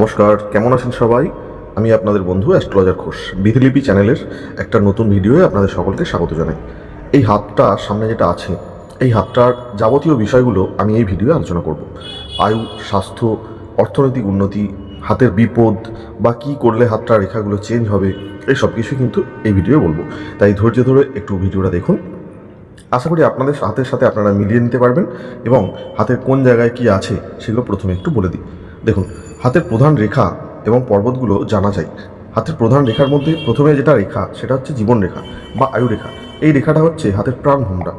নমস্কার, কেমন আছেন সবাই? আমি আপনাদের বন্ধু অ্যাস্ট্রোলজার ঘোষ। বিধিলিপি চ্যানেলের একটা নতুন ভিডিওয়ে আপনাদের সকলকে স্বাগত জানাই। এই হাতটা সামনে যেটা আছে, এই হাতটার যাবতীয় বিষয়গুলো আমি এই ভিডিওয়ে আলোচনা করব। আয়ু, স্বাস্থ্য, অর্থনৈতিক উন্নতি, হাতের বিপদ বা কী করলে হাতটা রেখাগুলো চেঞ্জ হবে, এই সব কিছু কিন্তু এই ভিডিওয়ে বলব। তাই ধৈর্য ধরে একটু ভিডিওটা দেখুন। আশা করি আপনাদের হাতের সাথে আপনারা মিলিয়ে নিতে পারবেন এবং হাতের কোন জায়গায় কি আছে সেগুলো প্রথমে একটু বলে দিই। দেখুন হাতের প্রধান রেখা এবং পর্বতগুলো জানা যায়। হাতের প্রধান রেখার মধ্যে প্রথমে যেটা রেখা, সেটা হচ্ছে জীবন রেখা বা আয়ু রেখা। এই রেখাটা হচ্ছে হাতের প্রাণ ভোমরা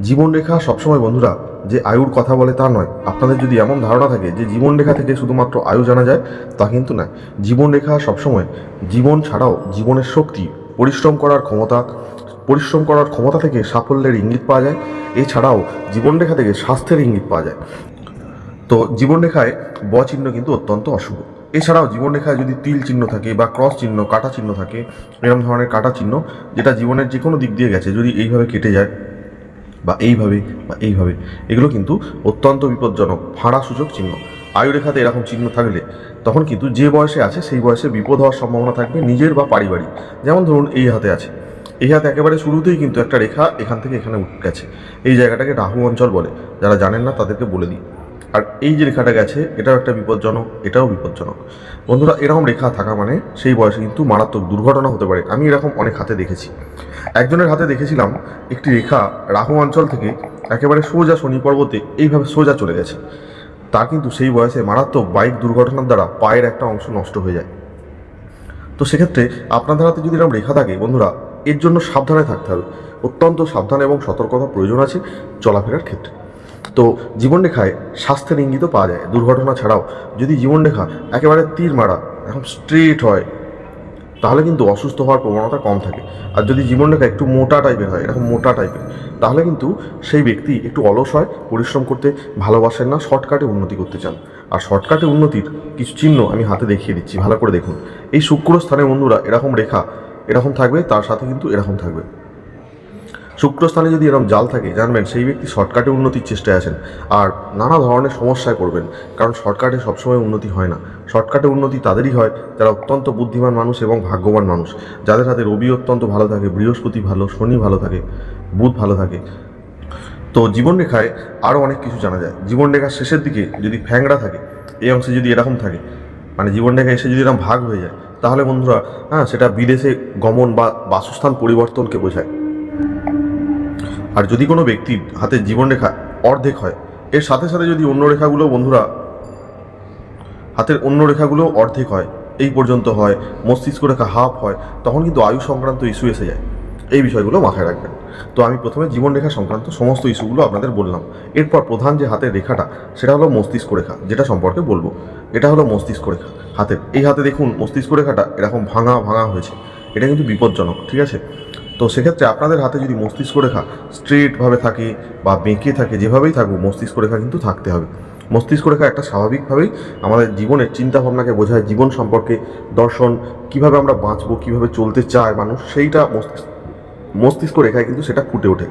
জীবন রেখা সবসময় বন্ধুরা, যে আয়ুর কথা বলে তা নয়। আপনাদের যদি এমন ধারণা থাকে যে জীবন রেখা থেকে শুধুমাত্র আয়ু জানা যায়, তা কিন্তু নয়। জীবন রেখা সবসময় জীবন ছাড়াও জীবনের শক্তি, পরিশ্রম করার ক্ষমতা, পরিশ্রম করার ক্ষমতা থেকে সাফল্যের ইঙ্গিত পাওয়া যায়। এছাড়াও জীবনরেখা থেকে স্বাস্থ্যের ইঙ্গিত পাওয়া যায়। তো জীবনরেখায় ব চিহ্ন কিন্তু অত্যন্ত অশুভ। এছাড়াও জীবনরেখায় যদি তিল চিহ্ন থাকে বা ক্রস চিহ্ন, কাটা চিহ্ন থাকে এরকম ধরনের কাটা চিহ্ন, যেটা জীবনের যে কোনো দিক দিয়ে গেছে, যদি এইভাবে কেটে যায়, বা এইভাবে বা এইভাবে, এগুলো কিন্তু অত্যন্ত বিপজ্জনক ফাঁড়া সূচক চিহ্ন। আয়ুরেখাতে এরকম চিহ্ন থাকলে তখন কিন্তু যে বয়সে আছে, সেই বয়সে বিপদ হওয়ার সম্ভাবনা থাকবে নিজের বা পারিবারিক। যেমন ধরুন এই হাতে আছে। এই হাতে একেবারে শুরুতেই কিন্তু একটা রেখা এখান থেকে এখানে উঠে গেছে। এই জায়গাটাকে রাহু অঞ্চল বলে, যারা জানেন না তাদেরকে বলে দিই। আর এই যে রেখাটা গেছে, এটাও একটা বিপজ্জনক, এটাও বিপজ্জনক। বন্ধুরা, এরকম রেখা থাকা মানে সেই বয়সে কিন্তু মারাত্মক দুর্ঘটনা হতে পারে। আমি এরকম অনেক হাতে দেখেছি। একজনের হাতে দেখেছিলাম একটি রেখা রাহু অঞ্চল থেকে একেবারে সোজা শনি পর্বতে এইভাবে সোজা চলে গেছে। তার কিন্তু সেই বয়সে মারাত্মক বাইক দুর্ঘটনার দ্বারা পায়ের একটা অংশ নষ্ট হয়ে যায়। তো সেক্ষেত্রে আপনাদের হাতে যদি এরকম রেখা থাকে, বন্ধুরা, এর জন্য সাবধানে থাকতে হবে। অত্যন্ত সাবধান এবং সতর্কতা প্রয়োজন আছে চলাফেরার ক্ষেত্রে। তো জীবনরেখায় স্বাস্থ্যের ইঙ্গিতও পাওয়া যায়। দুর্ঘটনা ছাড়াও যদি জীবনরেখা একেবারে তীর মারা এখন স্ট্রেট হয়, তাহলে কিন্তু অসুস্থ হওয়ার প্রবণতা কম থাকে। আর যদি জীবনরেখা একটু মোটা টাইপের হয়, এরকম মোটা টাইপের তাহলে কিন্তু সেই ব্যক্তি একটু অলস হয়, পরিশ্রম করতে ভালোবাসেন না শর্টকাটে উন্নতি করতে চান। আর শর্টকাটে উন্নতির কিছু চিহ্ন আমি হাতে দেখিয়ে দিচ্ছি, ভালো করে দেখুন। এই শুক্র স্থানের বন্ধুরা এরকম রেখা এরকম থাকবে, তার সাথে কিন্তু এরকম থাকবে। শুক্রস্থানে যদি এরকম জাল থাকে, জানবেন সেই ব্যক্তি শর্টকাটে উন্নতির চেষ্টায় আছেন। আর নানা ধরনের সমস্যায় করবেন কারণ শর্টকাটে সবসময় উন্নতি হয় না। শর্টকাটে উন্নতি তাদেরই হয়, যারা অত্যন্ত বুদ্ধিমান মানুষ এবং ভাগ্যবান মানুষ। যাদের হাতে রবি অত্যন্ত ভালো থাকে, বৃহস্পতি ভালো, শনি ভালো থাকে, বুধ ভালো থাকে। তো জীবনরেখায় আরও অনেক কিছু জানা যায়। জীবনরেখার শেষের দিকে যদি ফ্যাংরা থাকে এই অংশে যদি এরকম থাকে মানে জীবনরেখা এসে যদি এরকম ভাগ হয়ে যায়, তাহলে বন্ধুরা হ্যাঁ সেটা বিদেশে গমন বা বাসস্থান পরিবর্তনকে বোঝায়। আর যদি কোনো ব্যক্তির হাতে জীবনরেখা অর্ধেক হয়, এর সাথে সাথে যদি অন্য রেখাগুলো, বন্ধুরা, হাতের অন্য রেখাগুলো অর্ধেক হয়, এই পর্যন্ত হয়, মস্তিষ্ক রেখা হাফ হয়, তখন কিন্তু আয়ু সংক্রান্ত ইস্যু এসে যায়। এই বিষয়গুলো মাথায় রাখবেন। তো আমি প্রথমে জীবনরেখা সংক্রান্ত সমস্ত ইস্যুগুলো আপনাদের বললাম। এরপর প্রধান যে হাতের রেখাটা, সেটা হলো মস্তিষ্ক রেখা, যেটা সম্পর্কে বলব। এটা হলো মস্তিষ্ক রেখা। হাতের, এই হাতে দেখুন, মস্তিষ্ক রেখাটা এরকম ভাঙা ভাঙা হয়েছে। এটা কিন্তু বিপজ্জনক, ঠিক আছে? তো সেক্ষেত্রে আপনাদের হাতে যদি মস্তিষ্ক রেখা স্ট্রেটভাবে থাকে বা বেঁকে থাকে, যেভাবেই থাকুক, মস্তিষ্ক রেখা কিন্তু থাকতে হবে। মস্তিষ্ক রেখা একটা স্বাভাবিকভাবেই আমাদের জীবনের চিন্তাভাবনাকে বোঝায়, জীবন সম্পর্কে দর্শন, কীভাবে আমরা বাঁচবো, কীভাবে চলতে চায় মানুষ, সেইটা মস্তিষ্ক মস্তিষ্ক রেখায় কিন্তু সেটা ফুটে ওঠে।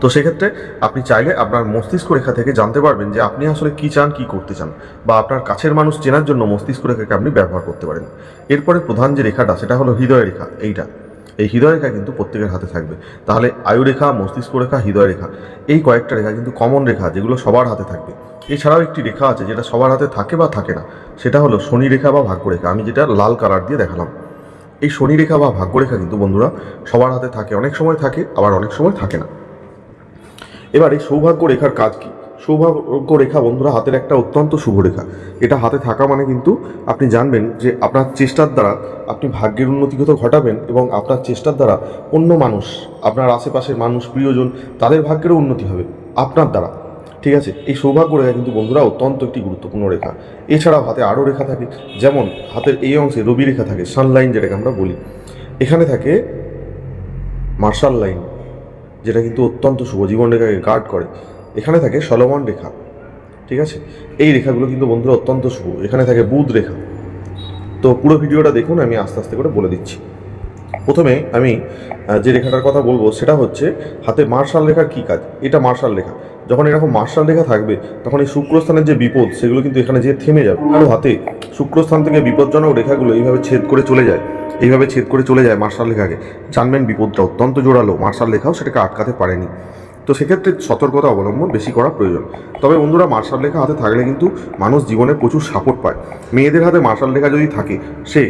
তো সেক্ষেত্রে আপনি চাইলে আপনার মস্তিষ্ক রেখা থেকে জানতে পারবেন যে আপনি আসলে কী চান, কী করতে চান বা আপনার কাছের মানুষ চেনার জন্য মস্তিষ্ক রেখাকে আপনি ব্যবহার করতে পারেন। এরপরে প্রধান যে রেখাটা, সেটা হলো হৃদয় রেখা, এইটা। এই হৃদয় রেখা কিন্তু প্রত্যেকের হাতে থাকবে। তাহলে আয়ু রেখা, মস্তিষ্ক রেখা, হৃদয় রেখা, এই কয়েকটা রেখা কিন্তু কমন রেখা, যেগুলো সবার হাতে থাকবে। এছাড়াও একটি রেখা আছে যেটা সবার হাতে থাকে বা থাকে না, সেটা হলো শনি রেখা বা ভাগ্য রেখা। আমি যেটা লাল কালার দিয়ে দেখালাম। এই শনি রেখা বা ভাগ্য রেখা কিন্তু বন্ধুরা সবার হাতে থাকে, অনেক সময় থাকে, আবার অনেক সময় থাকে না। এবার এই সৌভাগ্য রেখার কাজ কি? সৌভাগ্য রেখা বন্ধুরা, হাতের একটা অত্যন্ত শুভ রেখা। এটা হাতে থাকা মানে কিন্তু আপনি জানবেন যে আপনার চেষ্টার দ্বারা আপনি ভাগ্যের উন্নতিগত ঘটাবেন এবং আপনার চেষ্টার দ্বারা অন্য মানুষ, আপনার আশেপাশের মানুষ, প্রিয়জন, তাদের ভাগ্যেরও উন্নতি হবে আপনার দ্বারা। ঠিক আছে? এই সৌভাগ্য রেখা কিন্তু বন্ধুরা অত্যন্ত একটি গুরুত্বপূর্ণ রেখা। এছাড়াও হাতে আরও রেখা থাকে, যেমন হাতের এই অংশে রবি রেখা থাকে, সানলাইন যেটাকে আমরা বলি। এখানে থাকে মার্শাল লাইন, যেটা কিন্তু অত্যন্ত শুভ জীবন রেখাকে গার্ড করে। এখানে থাকে সলমন রেখা, ঠিক আছে? এই রেখাগুলো কিন্তু বন্ধুরা অত্যন্ত শুভ। এখানে থাকে বুধ রেখা। তো পুরো ভিডিওটা দেখুন, আমি আস্তে আস্তে করে বলে দিচ্ছি। প্রথমে আমি যে রেখাটার কথা বলব, সেটা হচ্ছে হাতে মার্শাল রেখার কী কাজ? এটা মার্শাল রেখা। যখন এরকম মার্শাল রেখা থাকবে, তখন এই শুক্রস্থানের যে বিপদ, সেগুলো কিন্তু এখানে যে থেমে যাবে। কারও হাতে শুক্রস্থান থেকে বিপজ্জনক রেখাগুলো এইভাবে ছেদ করে চলে যায়। এইভাবে ছেদ করে চলে যায় মার্শাল রেখাকে। জানবেন বিপদটা অত্যন্ত জোরালো। মার্শাল রেখাও সেটাকে আটকাতে পারেনি। তো সেক্ষেত্রে সতর্কতা অবলম্বন বেশি করা প্রয়োজন। তবে বন্ধুরা মার্শাল লেখা হাতে থাকলে কিন্তু মানুষ জীবনে প্রচুর সাপোর্ট পায়। মেয়েদের হাতে মার্শাল লেখা যদি থাকে, সে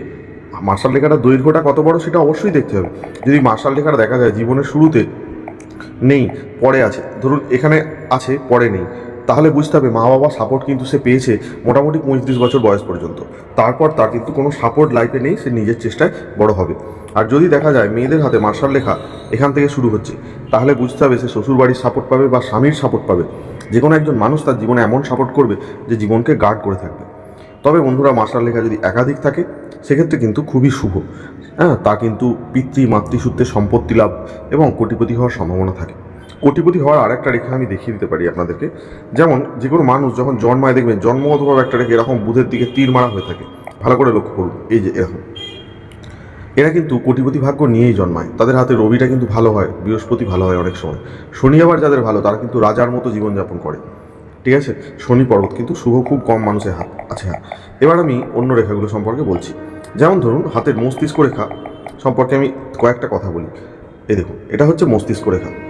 মার্শাল লেখাটা দৈর্ঘ্যটা কত বড় সেটা অবশ্যই দেখতে হবে। যদি মার্শাল লেখাটা দেখা যায় জীবনের শুরুতে নেই, পরে আছে, ধরুন এখানে আছে, পরে নেই তাহলে বুঝতে হবে মা বাবা সাপোর্ট কিন্তু সে পেয়েছে মোটামুটি পঁয়ত্রিশ বছর বয়স পর্যন্ত। তারপর তার কিন্তু কোনো সাপোর্ট লাইফে নেই, সে নিজের চেষ্টায় বড় হবে। আর যদি দেখা যায় মেয়েদের হাতে মার্শাল লেখা এখান থেকে শুরু হচ্ছে, তাহলে বুঝতে হবে সে শ্বশুরবাড়ির সাপোর্ট পাবে বা স্বামীর সাপোর্ট পাবে। যে কোনো একজন মানুষ তার জীবনে এমন সাপোর্ট করবে যে জীবনকে গার্ড করে থাকবে। তবে বন্ধুরা মার্শাল লেখা যদি একাধিক থাকে, সেক্ষেত্রে কিন্তু খুবই শুভ। হ্যাঁ তা কিন্তু পিতৃ মাতৃসূত্রে সম্পত্তি লাভ এবং কোটিপতি হওয়ার সম্ভাবনা থাকে। কোটিপতি হওয়ার আরেকটা রেখা আমি দেখিয়ে দিতে পারি আপনাদেরকে। যেমন, যে কোনো মানুষ যখন জন্মায় দেখবেন, জন্মগতভাবে একটা রেখা এরকম বুধের দিকে তীর মারা হয়ে থাকে। ভালো করে লক্ষ্য করুন, এই যে এরকম। এরা কিন্তু কোটিপতি ভাগ্য নিয়েই জন্মায়। তাদের হাতে রবিটা কিন্তু ভালো হয়, বৃহস্পতি ভালো হয় অনেক সময়। শনি আবার যাদের ভালো, তারা কিন্তু রাজার মতো জীবনযাপন করে। ঠিক আছে? শনি পর্বত কিন্তু শুভ, খুব কম মানুষের হাত, আছে হ্যাঁ এবার আমি অন্য রেখাগুলো সম্পর্কে বলছি। যেমন ধরুন, হাতের মস্তিষ্ক রেখা সম্পর্কে আমি কয়েকটা কথা বলি। এই দেখুন, এটা হচ্ছে মস্তিষ্ক রেখা।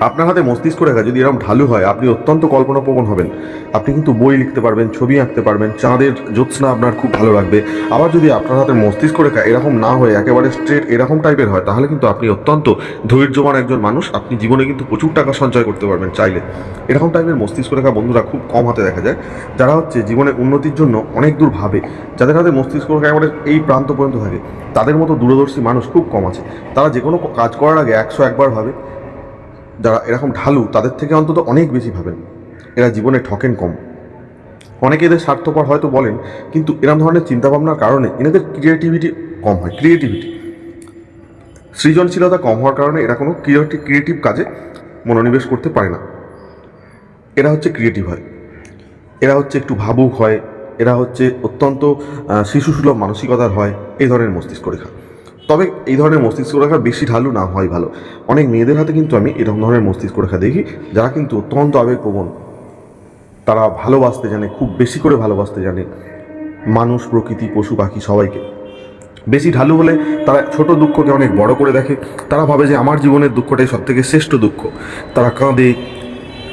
আপনার হাতে মস্তিষ্ক রেখা যদি এরকম ঢালু হয়, আপনি অত্যন্ত কল্পনাপ্রবণ হবেন। আপনি কিন্তু বই লিখতে পারবেন, ছবি আঁকতে পারবেন, চাঁদের জ্যোৎস্না আপনার খুব ভালো লাগবে। আবার যদি আপনার হাতে মস্তিষ্ক রেখা এরকম না হয়ে, একেবারে স্ট্রেট এরকম টাইপের হয়, তাহলে কিন্তু আপনি অত্যন্ত ধৈর্যবান একজন মানুষ। আপনি জীবনে কিন্তু প্রচুর টাকা সঞ্চয় করতে পারবেন চাইলে। এরকম টাইপের মস্তিষ্ক রেখা বন্ধুরা খুব কম হাতে দেখা যায়। যারা হচ্ছে জীবনের উন্নতির জন্য অনেক দূর ভাবে, যাদের হাতে মস্তিষ্ক রেখা একেবারে এই প্রান্ত পর্যন্ত থাকে, তাদের মতো দূরদর্শী মানুষ খুব কম আছে। তারা যে কোনো কাজ করার আগে একশো একবার ভাবে যারা এরকম ঢালু, তাদের থেকে অন্তত অনেক বেশি ভাবেন। এরা জীবনে ঠকেন কম। অনেকে এদের স্বার্থপর হয়তো বলেন, কিন্তু এরকম ধরনের চিন্তাভাবনার কারণে এনাদের ক্রিয়েটিভিটি কম হয় ক্রিয়েটিভিটি সৃজনশীলতা কম হওয়ার কারণে এরা কোনো ক্রিয়েটিভ ক্রিয়েটিভ কাজে মনোনিবেশ করতে পারে না। এরা হচ্ছে ক্রিয়েটিভ হয়। এরা হচ্ছে একটু ভাবুক হয়। এরা হচ্ছে অত্যন্ত শিশুসুলভ মানসিকতার হয়। এই ধরনের মস্তিষ্ক রেখা। তবে এই ধরনের মস্তিষ্ক রেখা বেশি ঢালু না হয় ভালো। অনেক মেয়েদের হাতে কিন্তু আমি এরকম ধরনের মস্তিষ্ক রেখা দেখি, যারা কিন্তু অত্যন্ত আবেগপ্রবণ। তারা ভালোবাসতে জানে, খুব বেশি করে ভালোবাসতে জানে মানুষ, প্রকৃতি, পশু, পাখি সবাইকে। বেশি ঢালু হলে তারা ছোট দুঃখকে অনেক বড় করে দেখে। তারা ভাবে যে আমার জীবনের দুঃখটাই সব থেকে শ্রেষ্ঠ দুঃখ। তারা কাঁদে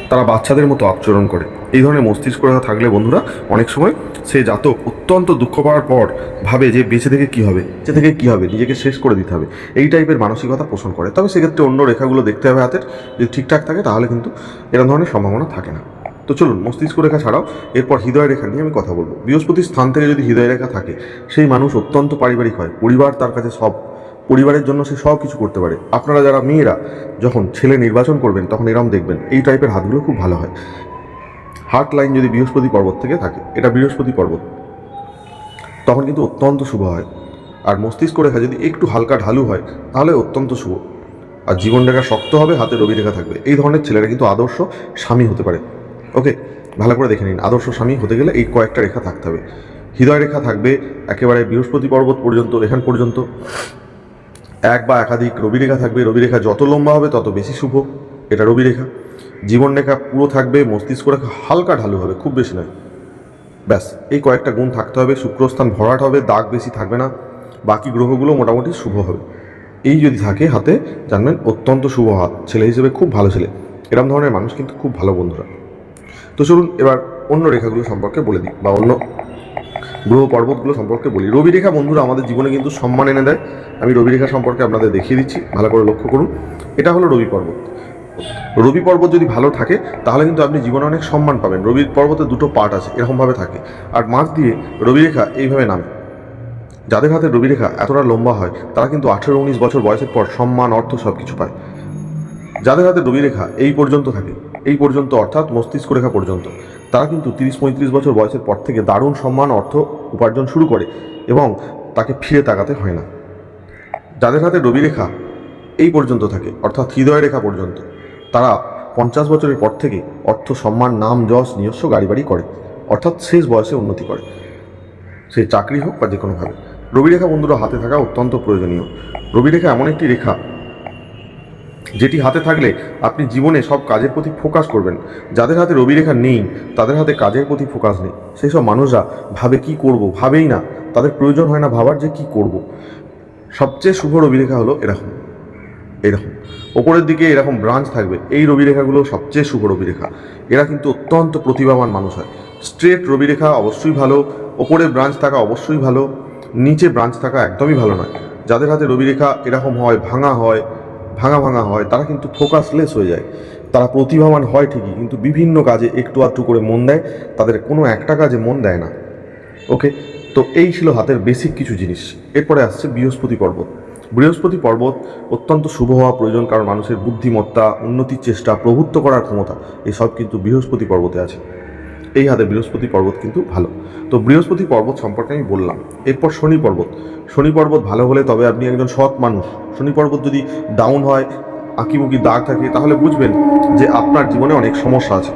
তারা বাচ্চাদের মতো আচরণ করে। এই ধরনের মস্তিষ্ক থাকলে বন্ধুরা অনেক সময় সে জাতক অত্যন্ত দুঃখ পাওয়ার পর ভাবে যে বেঁচে থেকে কী হবে, বেঁচে থেকে কী হবে, নিজেকে শেষ করে দিতে হবে। এই টাইপের মানসিকতা পোষণ করে। তবে সেক্ষেত্রে অন্য রেখাগুলো দেখতে হবে হাতের। যদি ঠিকঠাক থাকে তাহলে কিন্তু এরকম ধরনের সম্ভাবনা থাকে না। তো চলুন, মস্তিষ্ক রেখা ছাড়াও এরপর হৃদয় রেখা নিয়ে আমি কথা বলব। বৃহস্পতির স্থান থেকে যদি হৃদয় রেখা থাকে, সেই মানুষ অত্যন্ত পারিবারিক হয়। পরিবার তার কাছে সব পরিবারের জন্য সে সব কিছু করতে পারে। আপনারা যারা মেয়েরা যখন ছেলে নির্বাচন করবেন, তখন এরম দেখবেন, এই টাইপের হাতগুলো খুব ভালো হয়। হার্ট লাইন যদি বৃহস্পতি পর্বত থেকে থাকে, এটা বৃহস্পতি পর্বত, তখন কিন্তু অত্যন্ত শুভ হয়। আর মস্তিষ্ক রেখা যদি একটু হালকা ঢালু হয়, তাহলে অত্যন্ত শুভ। আর জীবন রেখা শক্ত হবে, হাতে রবি রেখা থাকবে। এই ধরনের ছেলেরা কিন্তু আদর্শ স্বামী হতে পারে। ওকে ভালো করে দেখে নিন। আদর্শ স্বামী হতে গেলে এই কয়েকটা রেখা থাকতে হবে। হৃদয় রেখা থাকবে একেবারে বৃহস্পতি পর্বত পর্যন্ত, এখান পর্যন্ত। এক বা একাধিক রবি রেখা থাকবে রবি রেখা যত লম্বা হবে তত বেশি শুভ। এটা রবি রেখা জীবন রেখা পুরো থাকবে, মস্তিষ্ক রেখা হালকা ঢালু হবে, খুব বেশি নয়। ব্যাস, এই কয়েকটা গুণ থাকতে হবে, শুক্রস্থান ভরাট হবে, দাগ বেশি থাকবে না, বাকি গ্রহগুলো মোটামুটি শুভ হবে। এই যদি থাকে হাতে, জানবেন অত্যন্ত শুভ হাত, ছেলে হিসেবে খুব ভালো ছেলে। এরম ধরনের মানুষ কিন্তু খুব ভালো বন্ধুরা। তো চলুন, এবার অন্য রেখাগুলো সম্পর্কে বলে দিই, বা অন্য গ্রহ পর্বতগুলো সম্পর্কে বলি। রবি রেখা বন্ধুরা আমাদের জীবনে কিন্তু সম্মান এনে দেয়। আমি রবি রেখা সম্পর্কে আপনাদের দেখিয়ে দিচ্ছি। ভালো করে লক্ষ্য করুন। এটা হলো রবি পর্বত। রবি পর্বত যদি ভালো থাকে, তাহলে কিন্তু আপনি জীবনে অনেক সম্মান পাবেন। রবি পর্বতে দুটো পার্ট আছে, এরকমভাবে থাকে। আর মাঝ দিয়ে রবি রেখা এইভাবে নামে। যাদের হাতে রবি রেখা এতটা লম্বা হয়, তারা কিন্তু আঠেরো উনিশ বছর বয়সের পর সম্মান, অর্থ সব কিছু পায়। যাদের হাতে রবি রেখা এই পর্যন্ত থাকে, এই পর্যন্ত অর্থাৎ মস্তিষ্ক রেখা পর্যন্ত। তারা কিন্তু তিরিশ পঁয়ত্রিশ বছর বয়সের পর থেকে দারুণ সম্মান, অর্থ উপার্জন শুরু করে এবং তাকে ফিরে তাকাতে হয় না। যাদের হাতে রবিরেখা এই পর্যন্ত থাকে, অর্থাৎ হৃদয় রেখা পর্যন্ত, তারা পঞ্চাশ বছরের পর থেকে অর্থ, সম্মান, নাম, যশ, নিজস্ব গাড়ি বাড়ি করে, অর্থাৎ শেষ বয়সে উন্নতি করে। সে চাকরি হোক বা যে কোনোভাবে রবি রেখা বন্ধুরা হাতে থাকা অত্যন্ত প্রয়োজনীয়। রবিরেখা এমন একটি রেখা যেটি হাতে থাকলে আপনি জীবনে সব কাজের প্রতি ফোকাস করবেন। যাদের হাতে রবি রেখা নেই, তাদের হাতে কাজের প্রতি ফোকাস নেই। সেই সব মানুষরা ভাবে কি করব, ভাবেই না। তাদের প্রয়োজন হয় না ভাবার যে কি করব। সবচেয়ে শুভ রবি রেখা হলো এরকম। এরকম। ওপরের দিকে এরকম ব্রাঞ্চ থাকবে। এই রবি রেখাগুলো সবচেয়ে শুভ রবি রেখা এরা কিন্তু অত্যন্ত প্রতিভাবান মানুষ হয়। স্ট্রেট রবি রেখা অবশ্যই ভালো। ওপরে ব্রাঞ্চ থাকা অবশ্যই ভালো। নিচে ব্রাঞ্চ থাকা একদমই ভালো নয়। যাদের হাতে রবি রেখা এরকম হয়, ভাঙা হয় ভাঙা ভাঙা হয়, তারা কিন্তু ফোকাসলেস হয়ে যায়। তারা প্রতিভাবান হয় ঠিকই, কিন্তু বিভিন্ন কাজে একটু আধটু করে মন দেয়, তাদের কোনো একটা কাজে মন দেয় না। ওকে? তো এই ছিল হাতের বেসিক কিছু জিনিস। এরপরে আসছে বৃহস্পতি পর্বত। বৃহস্পতি পর্বত অত্যন্ত শুভ হওয়া প্রয়োজন, কারণ মানুষের বুদ্ধিমত্তা, উন্নতির চেষ্টা, প্রভুত্ব করার ক্ষমতা, এসব কিন্তু বৃহস্পতি পর্বতে আছে। এই হাতে বৃহস্পতি পর্বত কিন্তু ভালো। তো বৃহস্পতি পর্বত সম্পর্কে আমি বললাম। এরপর শনি পর্বত। শনি পর্বত ভালো হলে তবে আপনি একজন সৎ মানুষ। শনি পর্বত যদি ডাউন হয় আঁকিমুখি দাগ থাকে, তাহলে বুঝবেন যে আপনার জীবনে অনেক সমস্যা আছে।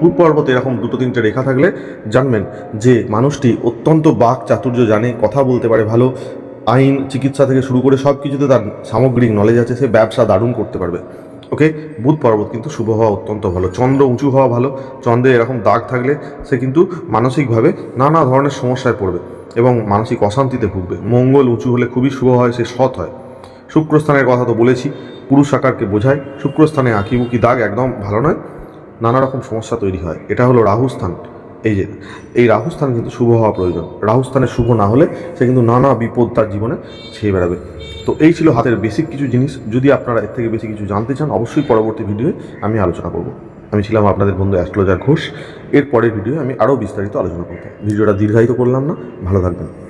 পূর্ব পর্বতে এরকম দুটো তিনটে রেখা থাকলে জানবেন যে মানুষটি অত্যন্ত বাক চাতুর্য জানে, কথা বলতে পারে ভালো, আইন, চিকিৎসা থেকে শুরু করে সব কিছুতে তার সামগ্রিক নলেজ আছে, সে ব্যবসা দারুণ করতে পারবে। ওকে? বুধ পর্বত কিন্তু শুভ হওয়া অত্যন্ত ভালো। চন্দ্র উঁচু হওয়া ভালো। চন্দ্রে এরকম দাগ থাকলে সে কিন্তু মানসিকভাবে নানা ধরনের সমস্যায় পড়বে এবং মানসিক অশান্তিতে ভুগবে। মঙ্গল উঁচু হলে খুবই শুভ হয়, সে সৎ হয়। শুক্রস্থানের কথা তো বলেছি, পুরুষ আকারকে বোঝায়। শুক্রস্থানে আঁকিবুকি দাগ একদম ভালো নয়, নানা রকম সমস্যা তৈরি হয়। এটা হলো রাহুস্থান এই যে, এই রাহুস্থান কিন্তু শুভ হওয়া প্রয়োজন। রাহুস্থানে শুভ না হলে সে কিন্তু নানা বিপদ তার জীবনে ছেয়ে বেড়াবে। তো এই ছিল হাতের বেসিক কিছু জিনিস। যদি আপনারা এর থেকে বেশি কিছু জানতে চান, অবশ্যই পরবর্তী ভিডিওয়ে আমি আলোচনা করব। আমি ছিলাম আপনাদের বন্ধু অ্যাস্ট্রোলজার ঘোষ। এর পরের ভিডিওয়ে আমি আরও বিস্তারিত আলোচনা করব। ভিডিওটা দীর্ঘায়িত করলাম না। ভালো থাকবেন।